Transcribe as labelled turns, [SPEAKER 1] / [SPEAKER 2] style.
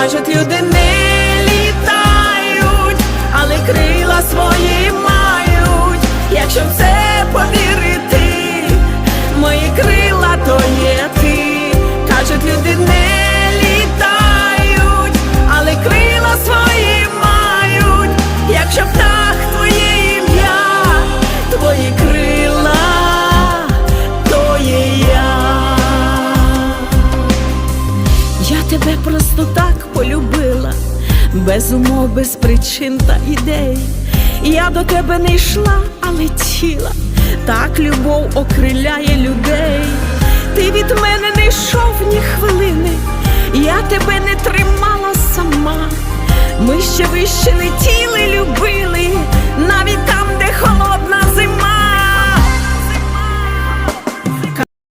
[SPEAKER 1] Кажуть, люди не літають, але крила свої мають. Я тебе просто так полюбила, без умов, без причин та ідей. Я до тебе не йшла, а летіла. Так любов окриляє людей. Ти від мене не йшов ні хвилини, я тебе не тримала сама. Ми ще вище летіли, любили,